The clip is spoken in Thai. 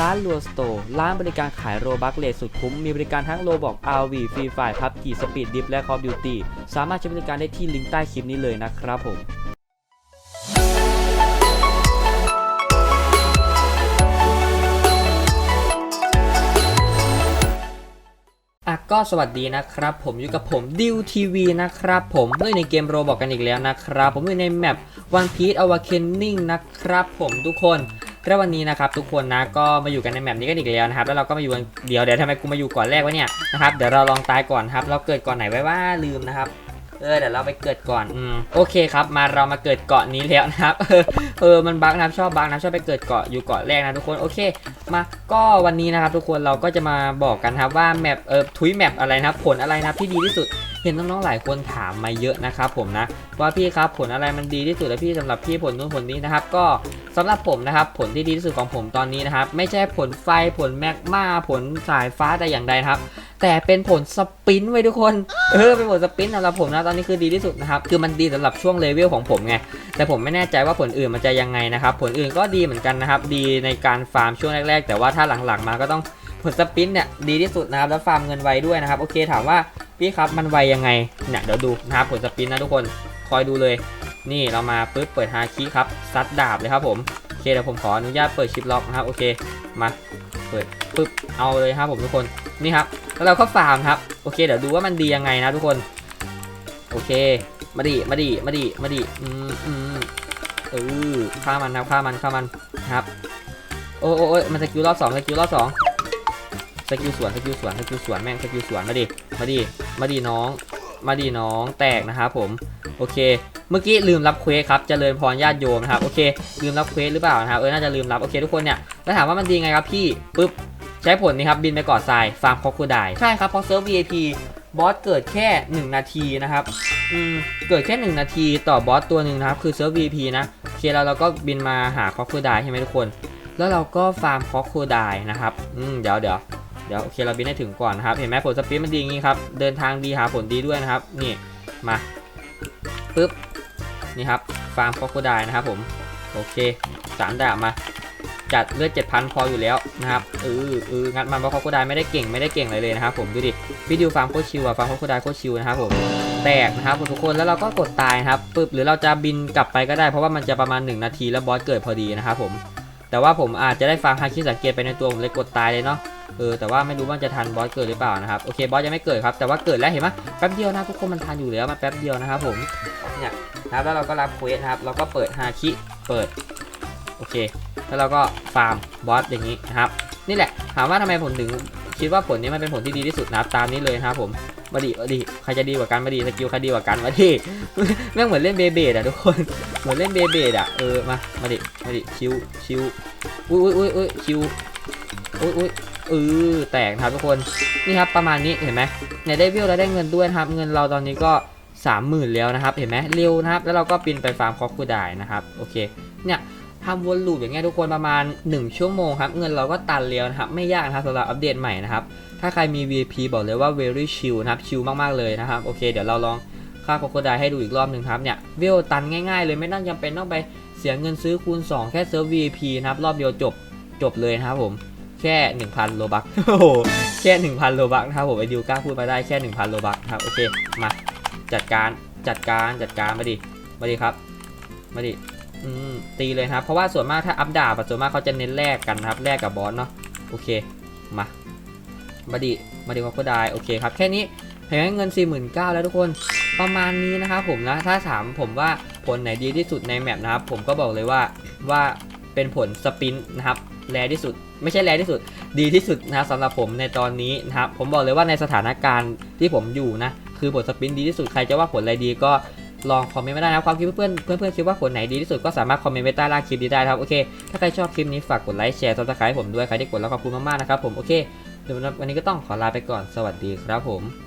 ร้านลัวสโตร์ร้านบริการขายโรบัคเลทสุดคุ้ม มีบริการทั้งโลบอก RV ฟรีไฟพับกีสปีดดิฟและคอ f ดิวตี้สามารถใช้บริการได้ที่ลิงก์ใต้คลิปนี้เลยนะครับผมอะก็สวัสดีนะครับ ผมอยู่กับผมดิวทีวีนะครับผมเล่นในเกมโรบอกกันอีกแล้วนะครับ ผมอยู่ในแมป One Piece Awakening นะครับผมทุกคน แล้ววันนี้นะครับทุกคนนะก็มาอยู่กันในแมปนี้กันอีกแล้วนะครับแล้วเราก็มาอยู่กันเดี๋ยวเดี๋ยวทำไมกูมาอยู่ก่อนแรกวะเนี่ยนะครับเดี๋ยวเราลองตายก่อนครับเราเกิดก่อนไหนไว้ว่าลืมนะครับ เออเดี๋ยวเราไปเกิดก่อนอืมโอเคครับ มาเรามาเกิดเกาะนี้แล้วนะครับเออเออมันบักนะครับชอบบักนะชอบไปเกิดเกาะอยู่เกาะแรกนะทุกคนโอเค มาก็วันนี้นะครับ ทุกคนเราก็จะมาบอกกันครับว่าแมปเออทุยแมปอะไรนะครับผลอะไรนะครับที่ดีที่สุดเห็นน้องๆหลายคนถามมาเยอะนะครับผมนะว่าพี่ครับผลอะไรมันดีที่สุดแล้วพี่สำหรับพี่ผลนู้นผลนี้นะครับก็สำหรับผมนะครับผลที่ดีที่สุดของผมตอนนี้นะครับไม่ใช่ผลไฟผลแมกมาผลสายฟ้าแต่อย่างใดนะครับ แต่เป็นผลสปินไว้ทุกคน เออ เป็นผลสปินสำหรับผมนะตอนนี้คือดีที่สุดนะครับ คือมันดีสำหรับช่วงเลเวลของผมไง แต่ผมไม่แน่ใจว่าผลอื่นมันจะยังไงนะครับ ผลอื่นก็ดีเหมือนกันนะครับ ดีในการฟาร์มช่วงแรก ๆ แต่ว่าถ้าหลังๆมาก็ต้องผลสปินเนี่ยดีที่สุดนะครับ แล้วฟาร์มเงินไวด้วยนะครับ โอเคถามว่าพี่ครับมันไวยังไง เนี่ยเดี๋ยวดูนะครับผลสปินนะทุกคน คอยดูเลย นี่เรามาปุ๊บเปิดฮาคิครับ ซัดดาบเลยครับผมโอเคเดี๋ยวผมขออนุญาตเปิดชิปล็อกนะครับ โอเค มา เปิดปุ๊บ เอาเลยครับผมทุกคน นี่ครับ แล้วเราก็ฟาร์มครับ โอเค เดี๋ยวดูว่ามันดียังไงนะทุกคน โอเค มาดิมาดิมาดิมาดิอืมอืมเออฆ่ามันครับฆ่ามันฆ่ามันครับ โอ้โอ้ยมันสกิลรอบสองสกิลรอบสองสกิลสวนสกิลสวนสกิลสวนแม่งสกิลสวนมาดิมาดิมาดิน้อง มาดิน้องแตกนะครับผมโอเค เมื่อกี้ลืมรับเควสครับเจริญพรญาติโยมนะครับโอเค ลืมรับเควสหรือเปล่านะครับเออน่าจะลืมรับโอเคทุกคนเนี่ยแล้วถามว่ามันดีไงครับพี่ปุ๊บ ใช้ผลนี้ครับบินไปเกาะทรายฟาร์มคอคูไดใช่ครับเพราะเซิร์ฟ VIP บอสเกิดแค่ 1 นาทีนะครับอืมเกิดแค่ 1 นาทีต่อบอสตัวหนึ่งนะครับ คือเซิร์ฟ VIP นะโอเคแล้วเราก็บินมาหาคอคูไดใช่ไหมทุกคน แล้วเราก็ฟาร์มคอคูไดนะครับอืมเดี๋ยวเดี๋ยวเดี๋ยวโอเคเราบินให้ถึงก่อนนะครับ เห็นไหมผลสปีดมันดีอย่างงี้ครับ เดินทางดีหาผลดีด้วยนะครับ นี่มาปึ๊บนี่ครับฟาร์มคอคูไดนะครับผมโอเคสามดาบมา จัดเลือด7,000 พออยู่แล้วนะครับเออเอองัดมันเพราะเขาก็ไดไม่ได้เก่งไม่ได้เก่งอะไรเลยนะครับผมดูดิวิดีโอฟาร์มโคชิวอะฟาร์มโคตรไดโคชิวนะครับผมแตกนะครับทุกคนแล้วเราก็กดตายครับปึ๊บหรือเราจะบินกลับไปก็ได้เพราะว่ามันจะประมาณ 1 นาทีแล้วบอสเกิดพอดีนะครับผมแต่ว่าผมอาจจะได้ฟาร์มฮาคิสังเกตไปในตัวผมเลยกดตายเลยเนาะเออแต่ว่าไม่รู้ว่าจะทันบอสเกิดหรือเปล่านะครับโอเคบอสยังไม่เกิดครับแต่ว่าเกิดแล้วเห็นไหมแป๊บเดียวนะทุกคนมันทันอยู่แล้วมันแป๊บเดียวนะครับผมเนี่ยนะครับแล้วเราก็รับเควสครับเราก็เปิดฮาคิเปิด โอเค แล้วเราก็ฟาร์มบอสอย่างนี้นะครับ นี่แหละ ถามว่าทำไมผมถึงคิดว่าผลนี้มันเป็นผลที่ดีที่สุดนะครับตามนี้เลยนะครับผมมาดิมาดิใครจะดีกว่ากันมาดิสกิลใครดีกว่ากันมาดิแม่งเหมือนเล่นเบเบดอะทุกคน เหมือนเล่นเบเบดอะเออ มา มาดิ มาดิ ชิว ชิว อุ้ยอุ้ยอุ้ยอุ้ยชิว อุ้ยอุ้ยเออแตกครับทุกคน นี่ครับประมาณนี้เห็นไหมเนี่ยได้วิวแล้วได้เงินด้วยครับ เงินเราตอนนี้ก็สามหมื่นแล้วนะครับ เห็นไหมเร็วนะครับ แล้วเราก็บินไปฟาร์มคอคูได้นะครับ โอเค เนี่ย ทำวนลูปอย่างเงี้ยทุกคนประมาณ 1 ชั่วโมงครับ เงินเราก็ตันแล้วนะครับ ไม่ยากนะครับสำหรับอัปเดตใหม่นะครับ ถ้าใครมี VIP บอกเลยว่า very chill นะครับ ชิลมากๆเลยนะครับ โอเค เดี๋ยวเราลองค่าโคโคไดให้ดูอีกรอบหนึ่งครับเนี่ยเวลตันง่ายๆเลยไม่ต้องจำเป็นต้องไปเสียเงินซื้อคูณ 2 แค่เซิร์ฟ VIP นะครับ รอบเดียวจบจบเลยนะครับผมแค่ 1,000 โลบักโอ้โหแค่ 1,000 โลบักนะครับผมไอดิวกล้าพูดมาได้แค่ 1,000 โลบักครับโอเคมาจัดการจัดการจัดการมาดิมาดิครับมาดิ ตีเลยครับ เพราะว่าส่วนมากถ้าอัพดาบส่วนมากเขาจะเน้นแลกกันนะครับแลกกับบอสเนาะโอเคมามาดิมาดิว่าก็ได้โอเคครับ แค่นี้เห็นไหมเงิน 49,000 แล้วทุกคนประมาณนี้นะครับผมนะถ้าถามผมว่าผลไหนดีที่สุดในแมปนะครับ ผมก็บอกเลยว่าว่าเป็นผลสปินนะครับแรที่สุด ไม่ใช่แรที่สุด ดีที่สุดนะครับสำหรับผมในตอนนี้นะครับผมบอกเลยว่าในสถานการณ์ที่ผมอยู่นะคือผลสปินดีที่สุดใครจะว่าผลอะไรดีก็ ลองคอมเมนต์มาได้นะครับความคิดเพื่อนเพื่อนเพื่อนๆคิดว่าคนไหนดีที่สุดก็สามารถคอมเมนต์ไว้ใต้ล่างคลิปนี้ได้ครับโอเคถ้าใครชอบคลิปนี้ฝากกดไลค์แชร์ซับสไครต์ผมด้วยใครที่กดแล้วขอบคุณมากๆนะครับผมโอเคสำหรับวันนี้ก็ต้องขอลาไปก่อนสวัสดีครับผม